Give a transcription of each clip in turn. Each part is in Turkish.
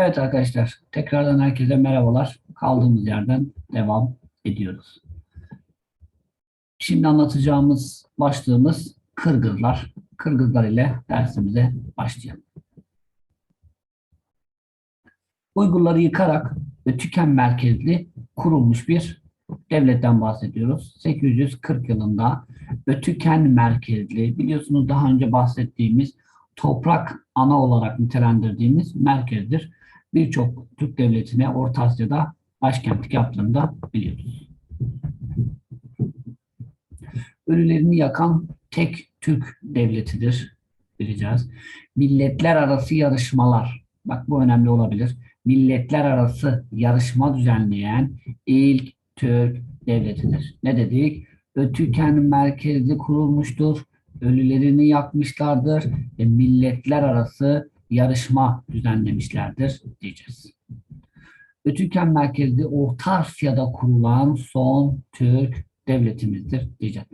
Evet arkadaşlar, tekrardan herkese merhabalar. Kaldığımız yerden devam ediyoruz. Şimdi anlatacağımız başlığımız Kırgızlar. Kırgızlar ile dersimize başlayalım. Uygurları yıkarak ve tüken merkezli kurulmuş bir devletten bahsediyoruz. 840 yılında Ötüken merkezli, biliyorsunuz daha önce bahsettiğimiz toprak ana olarak nitelendirdiğimiz merkezdir. Birçok Türk devletine Orta Asya'da başkentlik yaptığını da biliyoruz. Ölülerini yakan tek Türk devletidir bileceğiz. Milletler arası yarışmalar, bak bu önemli olabilir. Milletler arası yarışma düzenleyen ilk Türk devletidir. Ne dedik? Ötüken merkezli kurulmuştur. Ölülerini yakmışlardır ve milletler arası yarışma düzenlemişlerdir diyeceğiz. Ötüken merkezli Orta Asya'da kurulan son Türk devletimizdir diyeceğiz.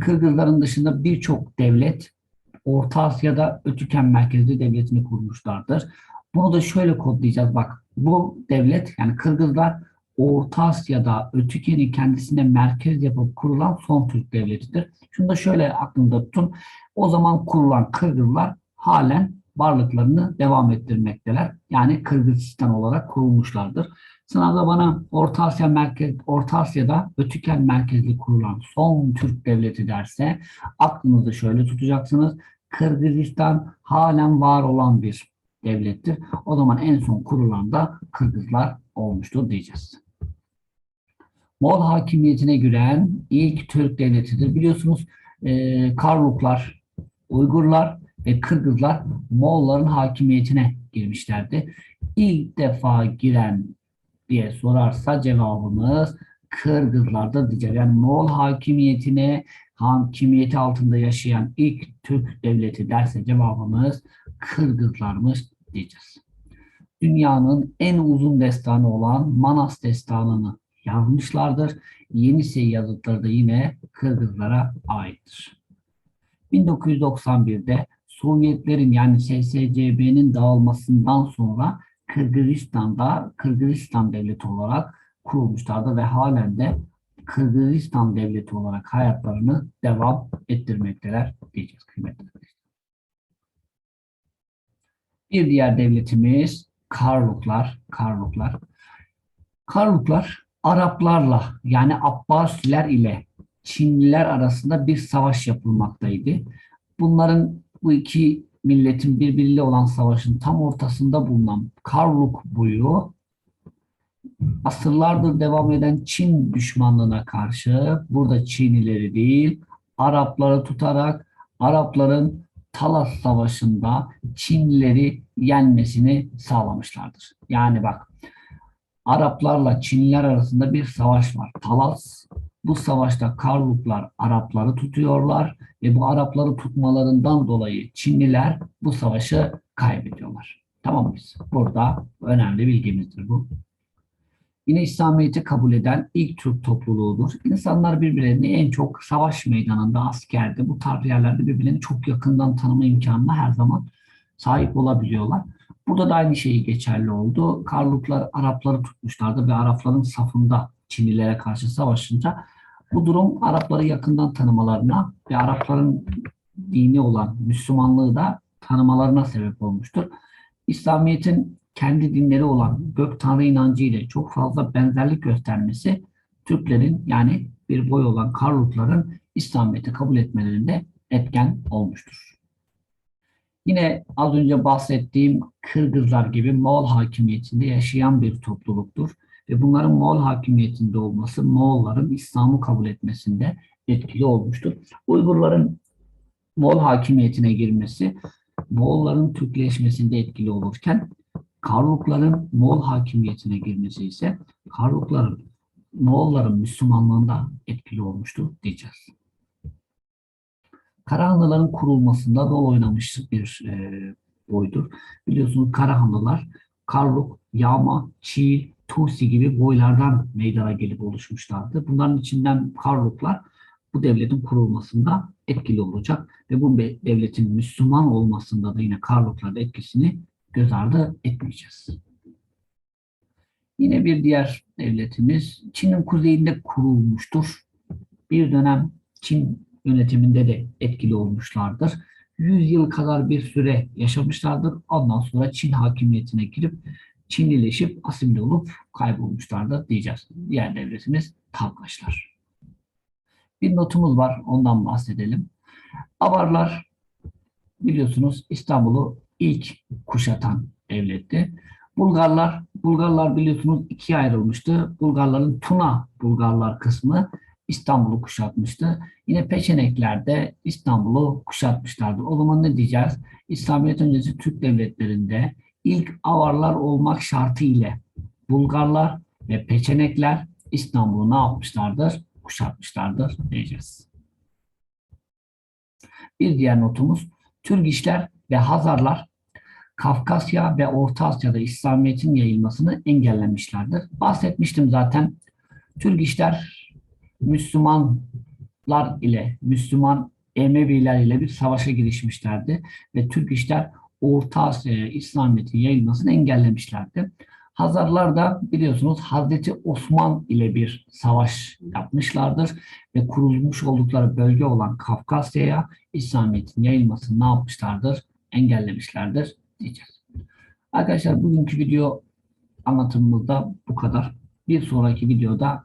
Kırgızların dışında birçok devlet Orta Asya'da Ötüken merkezli devletini kurmuşlardır. Bunu da şöyle kodlayacağız bak. Bu devlet yani Kırgızlar Orta Asya'da Ötüken'i kendisine merkez yapıp kurulan son Türk devletidir. Şunu da şöyle aklında tutun. O zaman kurulan Kırgızlar halen varlıklarını devam ettirmekteler. Yani Kırgızistan olarak kurulmuşlardır. Sınavda bana Orta Asya merkez, Orta Asya'da Ötüken merkezli kurulan son Türk devleti derse aklınızı şöyle tutacaksınız. Kırgızistan halen var olan bir devlettir. O zaman en son kurulan da Kırgızlar olmuştur diyeceğiz. Moğol hakimiyetine giren ilk Türk devletidir. Biliyorsunuz e, Karluklar, Uygurlar ve Kırgızlar Moğolların hakimiyetine girmişlerdi. İlk defa giren diye sorarsa cevabımız Kırgızlar'da diyeceğiz. Yani Moğol hakimiyetine hakimiyeti altında yaşayan ilk Türk devleti derse cevabımız Kırgızlarmış diyeceğiz. Dünyanın en uzun destanı olan Manas destanını yazmışlardır. Yenisey yazıtları da yine Kırgızlara aittir. 1991'de Sovyetlerin yani SSCB'nin dağılmasından sonra Kırgızistan'da Kırgızistan devleti olarak kurulmuşlardı ve halen de Kırgızistan devleti olarak hayatlarını devam ettirmekteler diyeceğiz kıymetli. Bir diğer devletimiz Karluklar. Karluklar. Karluklar Araplarla yani Abbasiler ile Çinliler arasında bir savaş yapılmaktaydı. Bunların bu iki milletin birbiriyle olan savaşın tam ortasında bulunan Karluk boyu asırlardır devam eden Çin düşmanlığına karşı burada Çinileri değil Arapları tutarak Arapların Talas Savaşı'nda Çinlileri yenmesini sağlamışlardır. Yani bak Araplarla Çinliler arasında bir savaş var. Talas. Bu savaşta Karluklar Arapları tutuyorlar ve bu Arapları tutmalarından dolayı Çinliler bu savaşı kaybediyorlar. Tamam mıyız? Burada önemli bilgimizdir bu. Yine İslamiyet'i kabul eden ilk Türk topluluğudur. İnsanlar birbirlerini en çok savaş meydanında, askerde, bu tarz yerlerde birbirlerini çok yakından tanıma imkanına her zaman sahip olabiliyorlar. Burada da aynı şeyi geçerli oldu. Karluklar Arapları tutmuşlardı ve Arapların safında Çinlilere karşı savaşınca bu durum Arapları yakından tanımalarına ve Arapların dini olan Müslümanlığı da tanımalarına sebep olmuştur. İslamiyet'in kendi dinleri olan gök tanrı inancı ile çok fazla benzerlik göstermesi Türklerin yani bir boy olan Karlukların İslamiyet'i kabul etmelerinde etken olmuştur. Yine az önce bahsettiğim Kırgızlar gibi Moğol hakimiyetinde yaşayan bir topluluktur. Ve bunların Moğol hakimiyetinde olması Moğolların İslam'ı kabul etmesinde etkili olmuştur. Uygurların Moğol hakimiyetine girmesi Moğolların Türkleşmesinde etkili olurken Karlukların Moğol hakimiyetine girmesi ise Karlukların Moğolların Müslümanlığında etkili olmuştur diyeceğiz. Karahanlıların kurulmasında rol oynamış bir e, boydur. Biliyorsunuz Karahanlılar Karluk, Yağma, Çiğ, Tusi gibi boylardan meydana gelip oluşmuşlardı. Bunların içinden Karluklar bu devletin kurulmasında etkili olacak ve bu devletin Müslüman olmasında da yine Karluklar etkisini göz ardı etmeyeceğiz. Yine bir diğer devletimiz Çin'in kuzeyinde kurulmuştur. Bir dönem Çin yönetiminde de etkili olmuşlardır. 100 yıl kadar bir süre yaşamışlardır. Ondan sonra Çin hakimiyetine girip Çinlileşip asimile olup kaybolmuşlardır diyeceğiz. Diğer devletimiz Tavkaşlar. Bir notumuz var ondan bahsedelim. Avarlar biliyorsunuz İstanbul'u ilk kuşatan devletti. Bulgarlar, Bulgarlar biliyorsunuz ikiye ayrılmıştı. Bulgarların Tuna Bulgarlar kısmı İstanbul'u kuşatmıştı. Yine Peçenekler de İstanbul'u kuşatmışlardı. O zaman ne diyeceğiz? İslamiyet öncesi Türk devletlerinde ilk Avarlar olmak şartı ile Bulgarlar ve Peçenekler İstanbul'u ne yapmışlardır? Kuşatmışlardır diyeceğiz. Bir diğer notumuz Türgişler ve Hazarlar Kafkasya ve Orta Asya'da İslamiyet'in yayılmasını engellemişlerdir. Bahsetmiştim zaten. Türgişler Müslümanlar ile, Müslüman Emeviler ile bir savaşa girişmişlerdi ve Türgişler Orta Asya'ya İslamiyet'in yayılmasını engellemişlerdi. Hazarlar da biliyorsunuz Hazreti Osman ile bir savaş yapmışlardır ve kurulmuş oldukları bölge olan Kafkasya'ya İslamiyet'in yayılmasını ne yapmışlardır? Engellemişlerdir diyeceğiz. Arkadaşlar bugünkü video anlatımımızda bu kadar. Bir sonraki videoda